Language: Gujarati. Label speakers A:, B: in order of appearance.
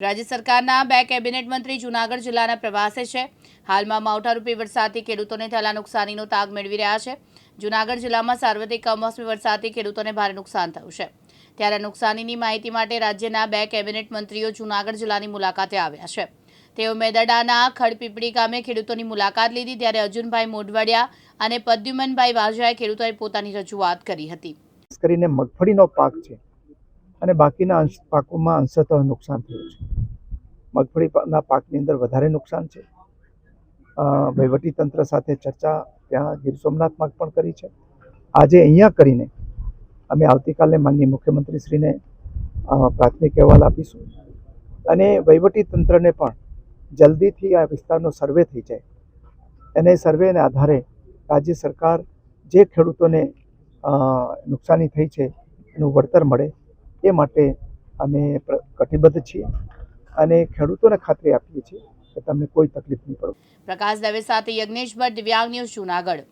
A: રાજ્ય સરકારના બે કેબિનેટ મંત્રી જૂનાગઢ જિલ્લાના પ્રવાસે છે. હાલમાં માવઠારૂપી વરસાદથી ખેડૂતોને થયેલા નુકસાનીનો તાગ મેળવી રહ્યા છે. જૂનાગઢ જિલ્લામાં સાર્વત્રિક કમોસમી વરસાદથી ખેડૂતોને ભારે નુકસાન થયું છે. ત્યારે નુકસાનીની માહિતી માટે રાજ્યના બે કેબિનેટ મંત્રીઓ જૂનાગઢ જિલ્લાની મુલાકાતે આવ્યા છે. તેઓ મેદરડાના ખડપીપળી ગામે ખેડૂતોની મુલાકાત લીધી ત્યારે અર્જુનભાઈ મોઢવાડિયા અને પદ્યુમનભાઈ વાજાએ ખેડૂતોએ પોતાની રજૂઆત કરી હતી.
B: કરીને મગફળીનો પાક છે. અને બાકીના અંશ પાકોમાં અંશતઃ નુકસાન થયું છે. મગફળીના પાકની અંદર વધારે નુકસાન છે. વહીવટીતંત્ર સાથે ચર્ચા ત્યાં ગીર સોમનાથમાં પણ કરી છે. આજે અહીંયા કરીને અમે આવતીકાલે માનનીય મુખ્યમંત્રીશ્રીને પ્રાથમિક અહેવાલ આપીશું. અને વહીવટીતંત્રને પણ જલ્દીથી આ વિસ્તારનો સર્વે થઈ જાય. અને સર્વેને આધારે રાજ્ય સરકાર જે ખેડૂતોને નુકસાની થઈ છે એનું વળતર મળે એ માટે અમે કટિબદ્ધ છીએ અને ખેડૂતોને ખાતરી આપીએ છીએ કે તમને કોઈ તકલીફ નહીં પડે.
A: પ્રકાશ દવે સાથે યજ્ઞેશ ભટ્ટ દિવ્યાંગ ન્યૂઝ જૂનાગઢ.